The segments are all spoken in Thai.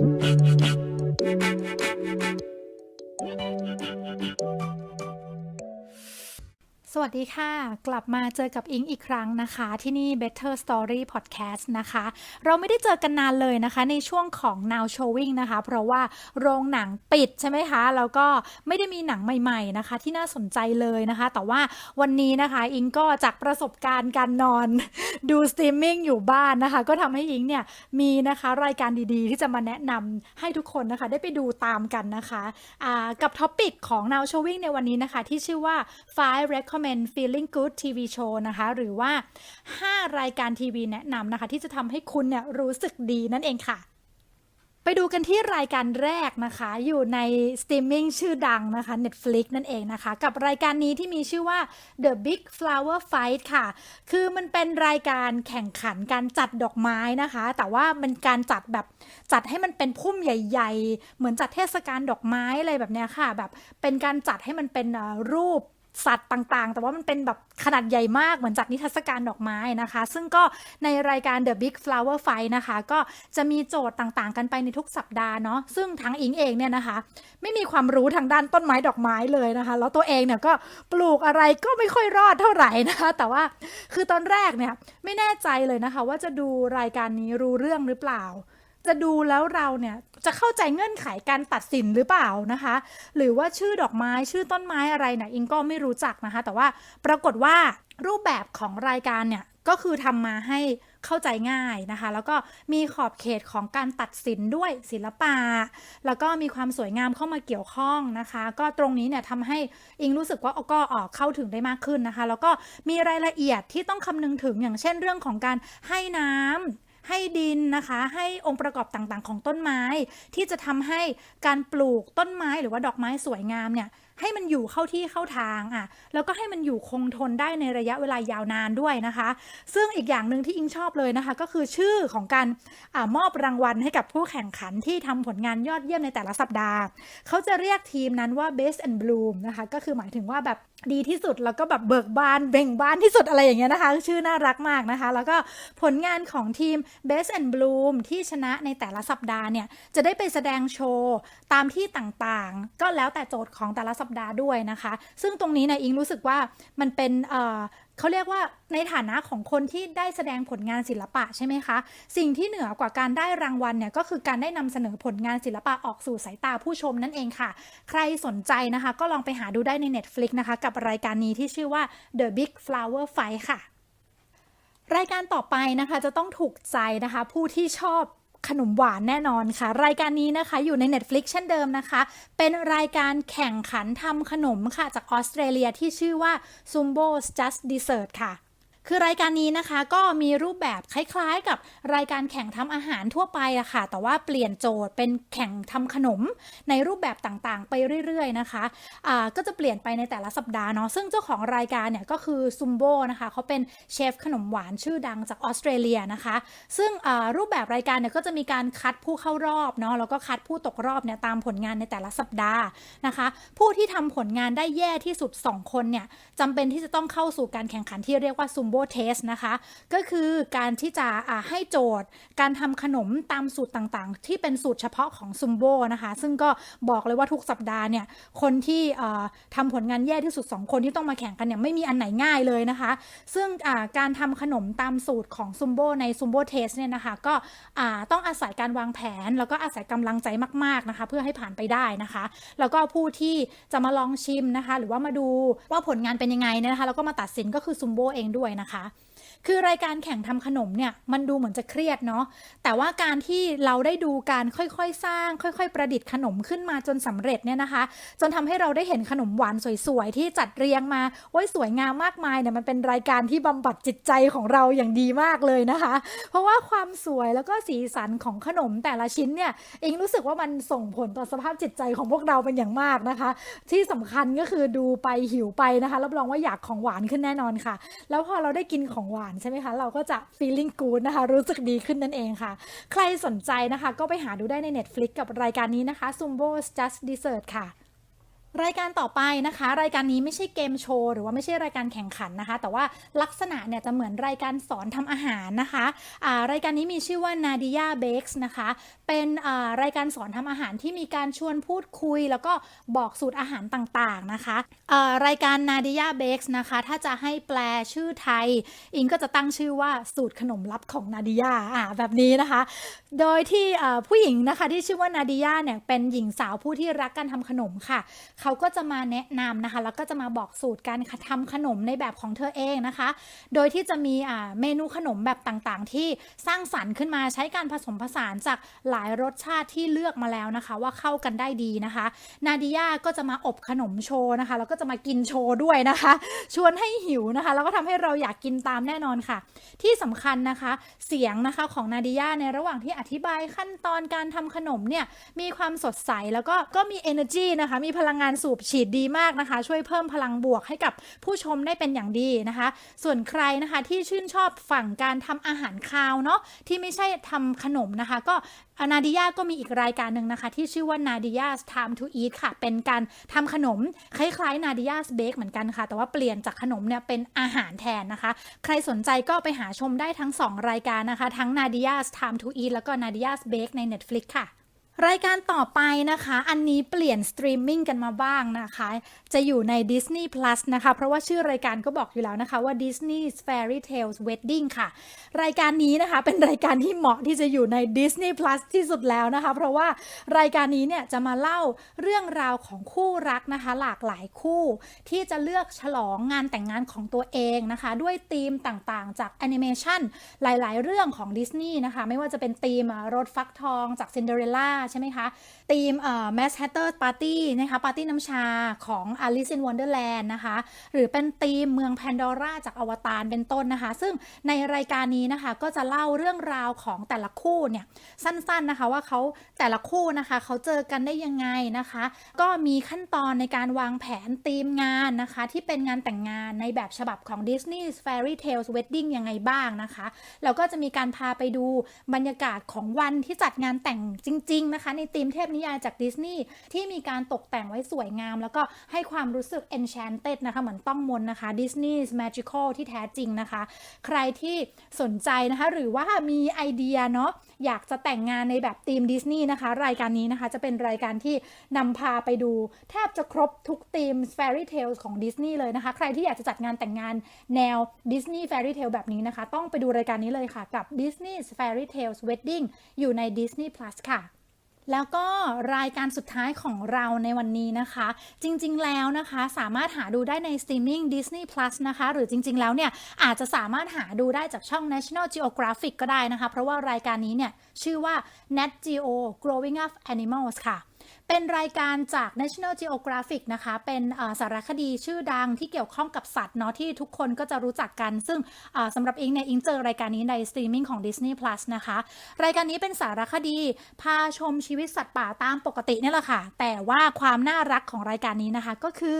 Thank you. สวัสดีค่ะ กลับมาเจอกับอิงอีกครั้งนะคะ ที่นี่ Better Story Podcast นะคะ เราไม่ได้เจอกันนานเลยนะคะ ในช่วงของ Now Showing นะคะ เพราะว่าโรงหนังปิดใช่ไหมคะ แล้วก็ไม่ได้มีหนังใหม่ๆนะคะ ที่น่าสนใจเลยนะคะ แต่ว่าวันนี้นะคะอิงก็จากประสบการณ์การนอน ดูสตรีมมิ่งอยู่บ้านนะคะ ก็ทำให้อิงเนี่ยมีนะคะรายการดีๆ ที่จะมาแนะนำให้ทุกคนนะคะ ได้ไปดูตามกันนะคะกับท็อปิกของ Now Showing ในวันนี้นะคะ ที่ชื่อว่า five recommend feeling good TV show นะคะ หรือว่า 5 รายการทีวีแนะนำนะคะ ที่จะทำให้คุณเนี่ยรู้สึกดีนั่นเองค่ะ ไปดูกันที่รายการแรกนะคะ อยู่ในสตรีมมิ่งชื่อดังนะคะ Netflix นั่นเองนะคะ กับรายการนี้ที่มีชื่อว่า The Big Flower Fight ค่ะ คือมันเป็นรายการแข่งขันการจัดดอกไม้นะคะ แต่ว่ามันการจัดแบบจัดให้มันเป็นพุ่มใหญ่ ๆ เหมือนจัดเทศกาลดอกไม้อะไรแบบนี้ค่ะ แบบเป็นการจัดให้มันเป็นรูป สัตว์ต่างๆ แต่ว่ามันเป็นแบบขนาดใหญ่มากเหมือนจัดนิทรรศการดอกไม้นะคะ ซึ่งก็ในรายการ The Big Flower Fight นะคะ ก็จะมีโจทย์ต่างๆ กันไปในทุกสัปดาห์เนาะซึ่งทั้งอิงเองเนี่ยนะคะ ไม่มีความรู้ทางด้านต้นไม้ดอกไม้เลยนะคะ แล้วตัวเองเนี่ยก็ปลูกอะไรก็ไม่ค่อยรอดเท่าไหร่นะคะ แต่ว่าคือตอนแรกเนี่ยไม่แน่ใจเลยนะคะ ว่าจะดูรายการนี้รู้เรื่องหรือเปล่า จะดูแล้วเราเนี่ยจะเข้าใจเงื่อนไขการตัดสินหรือเปล่านะคะ หรือว่าชื่อดอกไม้ชื่อต้นไม้อะไรเนี่ยอิงก็ไม่รู้จักนะคะ แต่ว่าปรากฏว่ารูปแบบของรายการเนี่ยก็คือทำมาให้เข้าใจง่ายนะคะ แล้วก็มีขอบเขตของการตัดสินด้วยศิลปะ แล้วก็มีความสวยงามเข้ามาเกี่ยวข้องนะคะ ก็ตรงนี้เนี่ยทำให้อิงรู้สึกว่าก็ออกเข้าถึงได้มากขึ้นนะคะ แล้วก็มีรายละเอียดที่ต้องคำนึงถึงอย่างเช่นเรื่องของการให้น้ำ ให้ดินนะคะ ให้องค์ประกอบต่างๆ ของต้นไม้ ที่จะทำให้การปลูกต้นไม้หรือว่าดอกไม้สวยงามเนี่ยให้มันอยู่เข้าที่เข้าทางอะแล้วก็ให้มันอยู่คงทนได้ในระยะเวลายาวนานด้วยนะคะ ซึ่งอีกอย่างหนึ่งที่อิงชอบเลยนะคะ ก็คือชื่อของการอมอบรางวัลให้กับผู้แข่งขันที่ทำผลงานยอดเยี่ยมในแต่ละสัปดาห์ เขาจะเรียกทีมนั้นว่า best and bloom นะคะ ก็คือหมายถึงว่าแบบ ดีที่สุดแล้วก็แบบเบิกบานเบ่งบานที่สุดอะไรอย่างเงี้ยนะคะ ชื่อน่ารักมากนะคะ แล้วก็ผลงานของทีม best and bloom ที่ชนะในแต่ละสัปดาห์เนี่ย จะได้ไปแสดงโชว์ตามที่ต่างๆ ก็แล้วแต่โจทย์ของแต่ละสัปดาห์ด้วยนะคะ ซึ่งตรงนี้เนี่ยอิงรู้สึกว่ามันเป็น เขาเรียกว่าในฐานะของคนที่ได้แสดงผลงานศิลปะใช่ไหมคะ สิ่งที่เหนือกว่าการได้รางวัลเนี่ยก็คือการได้นำเสนอผลงานศิลปะออกสู่สายตาผู้ชมนั่นเองค่ะ ใครสนใจนะคะ ก็ลองไปหาดูได้ใน Netflix นะคะ กับรายการนี้ที่ชื่อว่า The Big Flower Fight ค่ะ รายการต่อไปนะคะจะต้องถูกใจนะคะ ผู้ที่ชอบ ขนมหวานแน่นอนค่ะ รายการนี้นะคะอยู่ใน Netflix เช่นเดิมนะคะ เป็นรายการแข่งขันทำขนมค่ะ จากออสเตรเลียที่ชื่อว่า Sumbo's Just Dessert ค่ะ คือรายการนี้นะคะก็มีรูปแบบคล้ายๆ กับรายการแข่งทำอาหารทั่วไปอะค่ะ แต่ว่าเปลี่ยนโจทย์เป็นแข่งทำขนมในรูปแบบต่างๆ ไปเรื่อยๆนะคะอ่าก็จะเปลี่ยนไปในแต่ละสัปดาห์เนาะซึ่งเจ้าของรายการเนี่ยก็คือซุมโบนะคะเขาเป็นเชฟขนมหวานชื่อดังจากออสเตรเลียนะคะ ซึ่งรูปแบบรายการเนี่ยก็จะมีการคัดผู้เข้ารอบเนาะแล้วก็คัดผู้ตกรอบเนี่ยตามผลงานในแต่ละสัปดาห์นะคะ ผู้ที่ทำผลงานได้แย่ที่สุด 2 คนเนี่ยจำเป็นที่จะต้องเข้าสู่การแข่งขันที่เรียกว่าซุมโบเทสนะคะ ก็คือการที่จะให้โจทย์ การทำขนมตามสูตรต่างๆ ที่เป็นสูตรเฉพาะของซุมโบนะคะ ซึ่งก็บอกเลยว่าทุกสัปดาห์เนี่ย คนที่ทำผลงานแย่ที่สุด 2 คนที่ต้องมาแข่งกันเนี่ยไม่มีอันไหนง่ายเลยนะคะ ซึ่งการทำขนมตามสูตรของซุมโบในซุมโบเทสเนี่ยนะคะ ก็ต้องอาศัยการวางแผน แล้วก็อาศัยกำลังใจมากๆนะคะ เพื่อให้ผ่านไปได้นะคะ แล้วก็ผู้ที่จะมาลองชิมนะคะ หรือว่ามาดูว่าผลงานเป็นยังไงนะคะแล้วก็มาตัดสินก็คือซุมโบเองด้วยนะคะ คือรายการแข่งทำขนมเนี่ยมันดูเหมือนจะเครียดเนาะแต่ว่าการที่เราได้ดูการค่อยๆสร้าง ค่อย ๆ ประดิษฐ์ขนมขึ้นมาจนสำเร็จเนี่ยนะคะ จนทำให้เราได้เห็นขนมหวานสวยๆที่จัดเรียงมาโอ้ยสวยงามมากมายเนี่ยมันเป็นรายการที่บำบัดจิตใจของเราอย่างดีมากเลยนะคะ เพราะว่าความสวยแล้วก็สีสันของขนมแต่ละชิ้นเนี่ยเองรู้สึกว่ามันส่งผลต่อสภาพจิตใจของพวกเราเป็นอย่างมากนะคะ ที่สำคัญก็คือดูไปหิวไปนะคะรับรองว่าอยากของหวานขึ้นแน่นอนค่ะ แล้วพอเราราได้กินของหวานใช่ไหมคะ เราก็จะ feeling good นะคะ รู้สึกดีขึ้นนั่นเองค่ะ ใครสนใจนะคะ ก็ไปหาดูได้ใน Netflix กับรายการนี้นะคะ Sumbo's Just Dessert ค่ะ รายการต่อไปนะคะ รายการนี้ไม่ใช่เกมโชว์หรือว่าไม่ใช่รายการแข่งขันนะคะ แต่ว่าลักษณะเนี่ยจะเหมือนรายการสอนทำอาหารนะคะอ่ารายการนี้มีชื่อว่า Nadia Bakes นะคะ เป็นรายการสอนทำอาหารที่มีการชวนพูดคุย แล้วก็บอกสูตรอาหารต่างๆนะคะรายการ Nadia Bakes นะคะ ถ้าจะให้แปลชื่อไทย อิงก็จะตั้งชื่อว่าสูตรขนมลับของนาดิยาแบบนี้นะคะ โดยที่ผู้หญิงนะคะที่ชื่อว่านาดิยาเนี่ยเป็นหญิงสาวผู้ที่รักการทำขนมค่ะเขาก็จะมาแนะนำนะคะ แล้วก็จะมาบอกสูตรการทำขนมในแบบของเธอเองนะคะ โดยที่จะมีเมนูขนมแบบต่างๆ ที่สร้างสรรค์ขึ้นมาใช้การผสมผสานจากหลายรสชาติที่เลือกมาแล้วนะคะ ว่าเข้ากันได้ดีนะคะ นาดิยาก็จะมาอบขนมโชว์นะคะ แล้วก็จะมากินโชว์ด้วยนะคะ ชวนให้หิวนะคะ แล้วก็ทำให้เราอยากกินตามแน่นอนค่ะ ที่สำคัญนะคะ เสียงนะคะของนาดิยาในระหว่างที่อธิบายขั้นตอนการทำขนมเนี่ยมีความสดใสแล้วก็ก็มี energy นะคะ มีพลังงานสูบฉีดดีมากนะคะ ช่วยเพิ่มพลังบวกให้กับผู้ชมได้เป็นอย่างดีนะคะ ส่วนใครนะคะที่ชื่นชอบฝั่งการทำอาหารคาวเนาะที่ไม่ใช่ทำขนมนะคะ ก็นาดิยาก็มีอีกรายการหนึ่งนะคะ ที่ชื่อว่า Nadia's Time to Eat ค่ะ เป็นการทำขนมคล้ายๆ Nadia's Bake เหมือนกันค่ะ แต่ว่าเปลี่ยนจากขนมเนี่ยเป็นอาหารแทนนะคะ ใครสนใจก็ไปหาชมได้ทั้ง 2 รายการนะคะ ทั้ง Nadia's Time to Eat แล้วก็ Nadia's Bake ใน Netflix ค่ะ รายการต่อไปนะคะ อันนี้เปลี่ยนสตรีมมิ่งกันมาบ้างนะคะ จะอยู่ใน Disney Plus นะคะ เพราะว่าชื่อรายการก็บอกอยู่แล้วนะคะว่า Disney's Fairy Tales Wedding ค่ะ รายการนี้นะคะเป็นรายการที่เหมาะที่จะอยู่ใน Disney Plus ที่สุดแล้วนะคะ เพราะว่ารายการนี้เนี่ยจะมาเล่าเรื่องราวของคู่รักนะคะ หลากหลายคู่ที่จะเลือกฉลองงานแต่งงานของตัวเองนะคะ ด้วยธีมต่างๆ จากแอนิเมชันหลาย ๆ เรื่องของดิสนีย์นะคะ ไม่ว่าจะเป็นธีมรถฟักทองจากซินเดอเรลล่าใช่ไหมคะธีมเอ่อ Mass Hatter Party นะคะปาร์ตี้น้ำชาของ Alice in Wonderland นะคะ หรือเป็นธีมเมืองแพนดอร่าจากอวตารเป็นต้นนะคะ ซึ่งในรายการนี้นะคะก็จะเล่าเรื่องราวของแต่ละคู่เนี่ย สั้นๆนะคะว่าเขาแต่ละคู่นะคะเขาเจอกันได้ยังไงนะคะ ก็มีขั้นตอนในการวางแผนธีมงานนะคะ ที่เป็นงานแต่งงานในแบบฉบับของ Disney's Fairy Tales Wedding ยังไงบ้างนะคะ แล้วก็จะมีการพาไปดูบรรยากาศของวันที่จัดงานแต่งจริง ๆนะคะในธีมเทพนิยายจากดิสนีย์ที่มีการตกแต่งไว้สวยงาม แล้วก็ให้ความรู้สึก enchanted นะคะเหมือนต้องมนนะคะ Disney's magical ที่แท้จริงนะคะ ใครที่สนใจนะคะ หรือว่ามีไอเดียเนาะอยากจะแต่งงานในแบบธีมดิสนีย์นะคะ รายการนี้นะคะจะเป็นรายการที่นำพาไปดู แทบจะครบทุกธีม Fairy Tales ของดิสนีย์เลยนะคะ ใครที่อยากจะจัดงานแต่งงานแนว Disney Fairy Tale แบบนี้นะคะ ต้องไปดูรายการนี้เลยค่ะกับ Disney's Fairy Tales Wedding อยู่ใน Disney Plus ค่ะ แล้วก็รายการสุดท้ายของเราในวันนี้นะคะ จริงๆแล้วนะคะสามารถหาดูได้ในสตรีมมิ่ง Disney Plus นะคะ หรือจริงๆแล้วเนี่ยอาจจะสามารถหาดูได้จากช่อง National Geographic ก็ได้นะคะ เพราะว่ารายการนี้เนี่ยชื่อว่า Nat Geo Growing Up Animals ค่ะ เป็นรายการจาก National Geographic นะคะ เป็นสารคดีชื่อดังที่เกี่ยวข้องกับสัตว์เนาะที่ทุกคนก็จะรู้จักกัน ซึ่งสำหรับอิงเนี่ยอิงเจอรายการนี้ในสตรีมมิ่งของ Disney Plus นะคะ รายการนี้เป็นสารคดีพาชมชีวิตสัตว์ป่าตามปกตินี่แหละค่ะ แต่ว่าความน่ารักของรายการนี้นะคะ ก็คือ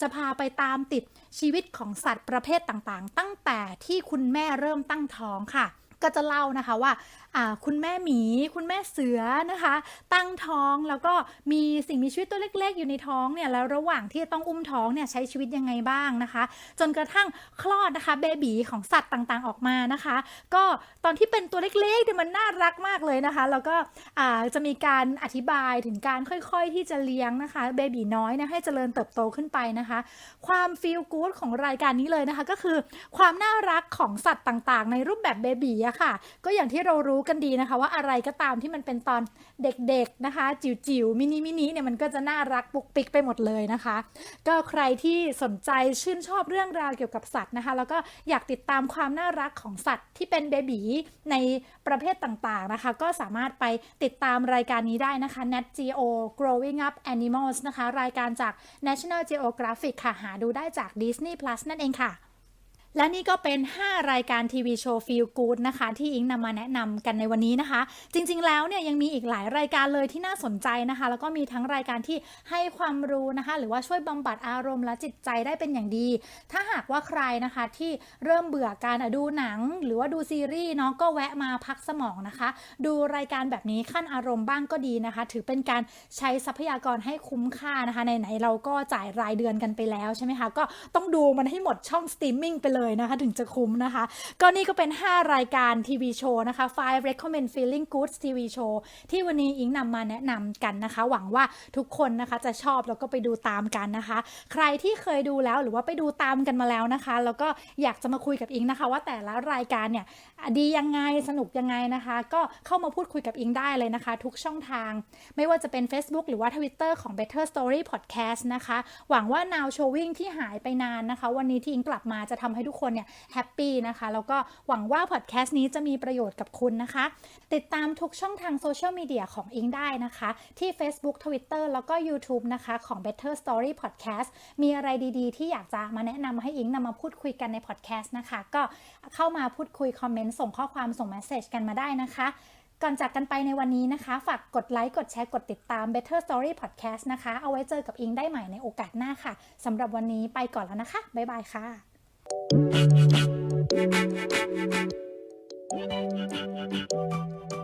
จะพาไปตามติดชีวิตของสัตว์ประเภทต่างๆ ตั้งแต่ที่คุณแม่เริ่มตั้งท้องค่ะ ก็จะเล่านะคะว่าคุณแม่หมี คุณแม่เสือนะคะ ตั้งท้องแล้วก็มีสิ่งมีชีวิตตัวเล็ก ๆ อยู่ในท้องเนี่ยแล้วระหว่างที่ต้องอุ้มท้องเนี่ยใช้ชีวิตยังไงบ้างนะคะ จนกระทั่งคลอดนะคะเบบีของสัตว์ต่างๆออกมานะคะ ก็ตอนที่เป็นตัวเล็กๆเนี่ยมันน่ารักมากเลยนะคะ แล้วก็จะมีการอธิบายถึงการค่อยๆที่จะเลี้ยงนะคะเบบีน้อยนี่ยให้เจริญเติบโตขึ้นไปนะคะ ความฟีลกู๊ดของรายการนี้เลยนะคะ ก็คือความน่ารักของสัตว์ต่างๆ ในรูปแบบเบบีอะค่ะ ก็อย่างที่เรารู้กันดีนะคะ ว่าอะไรก็ตามที่มันเป็นตอนเด็กๆนะคะ จิ๋วๆมินิมินิเนี่ยมันก็จะน่ารักปุกปิกไปหมดเลยนะคะ ก็ใครที่สนใจชื่นชอบเรื่องราวเกี่ยวกับสัตว์นะคะ แล้วก็อยากติดตามความน่ารักของสัตว์ที่เป็นเบบีในประเภทต่างๆนะคะ ก็สามารถไปติดตามรายการนี้ได้นะคะ Nat Geo Growing Up Animals นะคะ รายการจาก National Geographic ค่ะหาดูได้จาก Disney Plus นั่นเองค่ะ และนี่ก็เป็น 5 รายการทีวีโชว์ Feel Good นะคะ ที่อิงนำมาแนะนำกันในวันนี้นะคะ จริง ๆ แล้วเนี่ยยังมีอีกหลายรายการเลยที่น่าสนใจนะคะ แล้วก็มีทั้งรายการที่ให้ความรู้นะคะ หรือว่าช่วยบำบัดอารมณ์และจิตใจได้เป็นอย่างดี ถ้าหากว่าใครนะคะที่เริ่มเบื่อการดูหนัง หรือว่าดูซีรีส์เนาะก็แวะมาพักสมองนะคะ ดูรายการแบบนี้ขั้นอารมณ์บ้างก็ดีนะคะ ถือเป็นการใช้ทรัพยากรให้คุ้มค่านะคะไหนๆเราก็จ่ายรายเดือนกันไปแล้วใช่ไหมคะก็ต้องดูมันให้หมดช่องสตรีมมิ่งไปเลยเลยนะคะ ถึงจะคุ้มนะคะ ก็นี่ก็เป็น 5 รายการทีวีโชว์นะคะ5 recommend feeling good TV show ที่วันนี้อิงนำมาแนะนำกันนะคะ หวังว่าทุกคนนะคะจะชอบแล้วก็ไปดูตามกันนะคะ ใครที่เคยดูแล้วหรือว่าไปดูตามกันมาแล้วนะคะ แล้วก็อยากจะมาคุยกับอิงนะคะ ว่าแต่ละรายการเนี่ยดียังไงสนุกยังไงนะคะ ก็เข้ามาพูดคุยกับอิงได้เลยนะคะ ทุกช่องทาง ไม่ว่าจะเป็น Facebook หรือว่า Twitter ของ Better Story Podcast นะคะ หวังว่า Now Showing ที่หายไปนานนะคะ วันนี้ที่อิงกลับมาจะทำให้ทุกคนเนี่ยแฮปปี้นะคะ แล้วก็หวังว่าพอดแคสต์นี้จะมีประโยชน์กับคุณนะคะ ติดตามทุกช่องทางโซเชียลมีเดียของอิงได้นะคะ ที่ Facebook Twitter แล้วก็ YouTube นะคะของ Better Story Podcast มีอะไรดีๆ ที่อยากจะมาแนะนำให้อิงนำมาพูดคุยกันในพอดแคสต์นะคะ ก็เข้ามาพูดคุยคอมเมนต์ส่งข้อความส่งเมสเซจกันมาได้นะคะก่อนจากกันไปในวันนี้นะคะ ฝากกดไลค์กดแชร์กดติดตาม Better Story Podcast นะคะ เอาไว้เจอกับอิงได้ใหม่ในโอกาสหน้าค่ะสำหรับวันนี้ไปก่อนแล้วนะคะ บ๊ายบายค่ะ Thank you.